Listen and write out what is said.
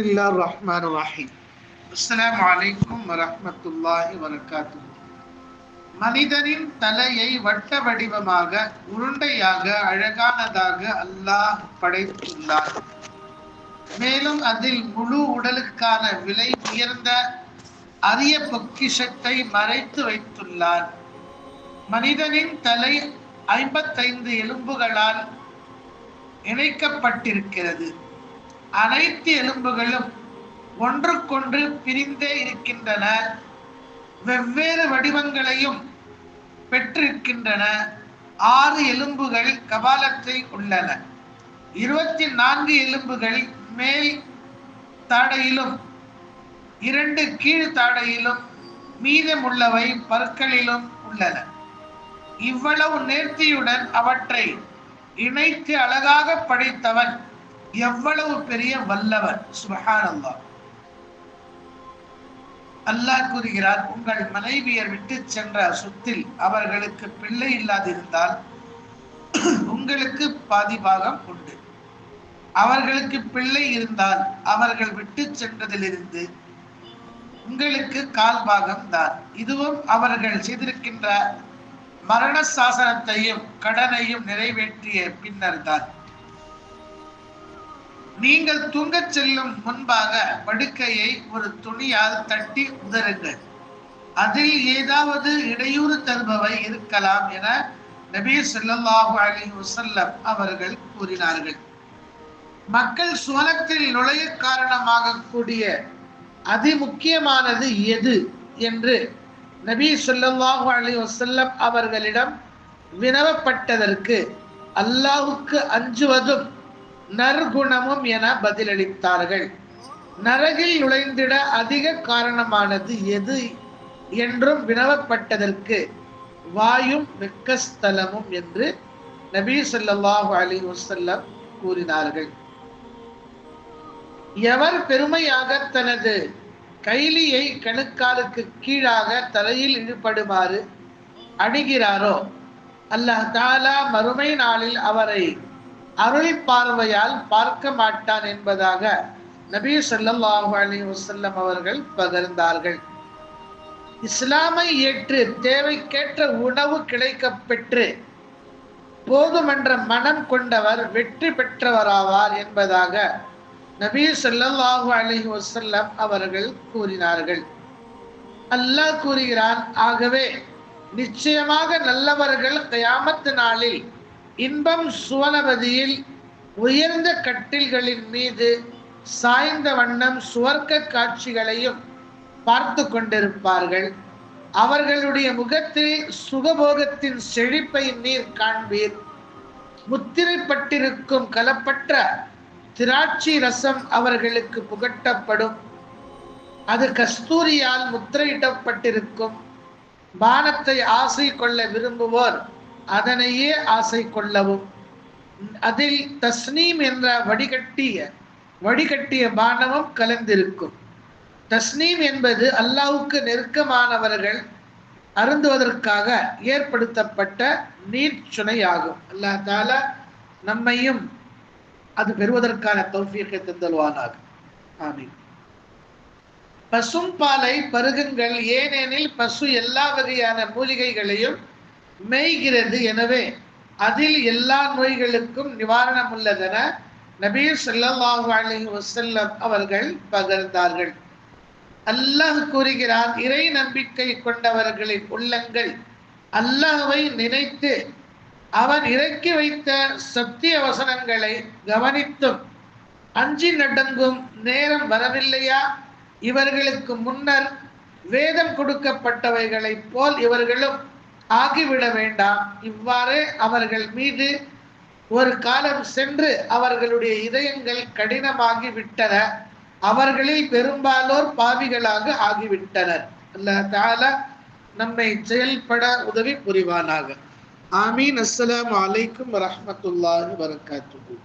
الله الرحمن الرحيم السلام عليكم ورحمة الله وبركاته மனிதனின் தலையை வட்ட வடிவமாக உருண்டையாக அழகானதாக அல்லாஹ் படைத்துள்ளார் மேலும் அதில் முழு உடலுக்கான விலை உயர்ந்த அரிய பொக்கிஷத்தை மறைத்து வைத்துள்ளார் மனிதனின் தலை ஐம்பத்தைந்து எலும்புகளால் இணைக்கப்பட்டிருக்கிறது அனைத்து எலும்புகளும் ஒன்றுக்கொன்று பிரிந்தே இருக்கின்றன. வெவ்வேறு வடிவங்களையும் பெற்றிருக்கின்றன. ஆறு எலும்புகள் கபாலத்தை உள்ளன. இருபத்தி நான்கு எலும்புகள் மேல் தாடையிலும் இரண்டு கீழ் தாடையிலும் மீதமுள்ளவை பற்களிலும் உள்ளன. இவ்வளவு நேர்த்தியுடன் அவற்றை இணைத்து அழகாக படைத்தவன் எவ்வளவு பெரிய வல்லவன் சுபஹான் அல்லாஹ் அல்லாஹ் கூறுகிறார் உங்கள் மனைவியர் விட்டு சென்ற சொத்தில் அவர்களுக்கு பிள்ளை இல்லாதிருந்தால் உங்களுக்கு பாதி பாகம் உண்டு. அவர்களுக்கு பிள்ளை இருந்தால் அவர்கள் விட்டு சென்றதிலிருந்து உங்களுக்கு கால் பாகம் தான். இதுவும் அவர்கள் செய்திருக்கின்ற மரண சாசனத்தையும் கடனையும் நிறைவேற்றிய பின்னர் தான் நீங்கள் தூங்கச் செல்லும் முன்பாக படுக்கையை ஒரு துணியால் தட்டி உதருங்கள் அதில் ஏதாவது இடையூறு தருபவை இருக்கலாம் என நபி ஸல்லல்லாஹு அலி வசல்லம் அவர்கள் கூறினார்கள். மக்கள் சுவனத்தில் நுழைய காரணமாக கூடிய அதிமுக்கியமானது எது என்று நபி சொல்லாஹு அலி வசல்லம் அவர்களிடம் வினவப்பட்டதற்கு அல்லாஹுக்கு அஞ்சுவதும் நற்குணமும் என பதிலளித்தார்கள். நரகில் நுழைந்திட அதிக காரணமானது எது என்றும் வினவப்பட்டதற்கு வாயும் வெக்கஸ்தலமும் என்று நபி சொல்லாஹு அலி வசல்லம் கூறினார்கள். எவர் பெருமையாக தனது கைலியை கணுக்காலுக்கு கீழாக தலையில் இழுபடுமாறு அணுகிறாரோ அல்லாஹ் தாலா மறுமை நாளில் அவரை அருள் பார்வையால் பார்க்க மாட்டான் என்பதாக நபி சொல்லாஹு அலி வசல்லம் அவர்கள் பகிர்ந்தார்கள். இஸ்லாமை ஏற்று தேவைக்கேற்ற உணவு கிடைக்க பெற்று போதுமென்ற மனம் கொண்டவர் வெற்றி பெற்றவராவார் என்பதாக நபி சொல்லாஹு அலி வசல்லம் அவர்கள் கூறினார்கள். அல்லாஹ் கூறுகிறான் ஆகவே நிச்சயமாக நல்லவர்கள் கயாமத்து நாளில் இன்பம் சுவனவதியில் உயர்ந்த கட்டில்களின் மீது சாய்ந்த வண்ணம் சுவர்க்க காட்சிகளையும் பார்த்து கொண்டிருப்பார்கள். அவர்களுடைய முகத்தில் சுகபோகத்தின் செழிப்பை நீர் காண்பீர். முத்திரைப்பட்டிருக்கும் கலப்பற்ற திராட்சை ரசம் அவர்களுக்கு புகட்டப்படும். அது கஸ்தூரியால் முத்திரையிடப்பட்டிருக்கும். பானத்தை ஆசை கொள்ள விரும்புவோர் அதனையே ஆசை கொள்ளவும். அதில் தஸ்னீம் என்ற வடிகட்டிய வடிகட்டிய பானமும் கலந்திருக்கும். தஸ்னீம் என்பது அல்லாவுக்கு நெருக்கமானவர்கள் அருந்துவதற்காக ஏற்படுத்தப்பட்ட நீர் சுனையாகும் அல்லா தால நம்மையும் அது பெறுவதற்கான தௌஃபீக்கை தந்தல்வானாக ஆமீன். பசும் பாலை பருகுங்கள். ஏனெனில் பசு எல்லா வகையான மூலிகைகளையும் மேய்கிறது. எனவே அதில் எல்லா நோய்களுக்கும் நிவாரணம் உள்ளதென நபீர் ஸல்லல்லாஹு அலி வசல்லம் அவர்கள் பகிர்ந்தார்கள். அல்லாஹ் கூறுகிறார் இறை நம்பிக்கை கொண்டவர்களின் உள்ளங்கள் அல்லாஹுவை நினைத்து அவன் இறக்கி வைத்த சத்திய வசனங்களை கவனித்தும் அஞ்சி நடங்கும் நேரம் வரவில்லையா? இவர்களுக்கு முன்னர் வேதம் கொடுக்கப்பட்டவைகளைப் போல் இவர்களும் ஆகிவிட வேண்டாம். இவ்வாறு அவர்கள் மீது ஒரு காலம் சென்று அவர்களுடைய இதயங்கள் கடினமாகி விட்டன அவர்களில் பெரும்பாலோர் பாவிகளாக ஆகிவிட்டனர். அல்ல தால நம்மை செயல்பட உதவி புரிவானாக. ஆமீன். அஸ்ஸலாமு அலைக்கும் வரமத்துல்லாஹு வரகாத்துஹு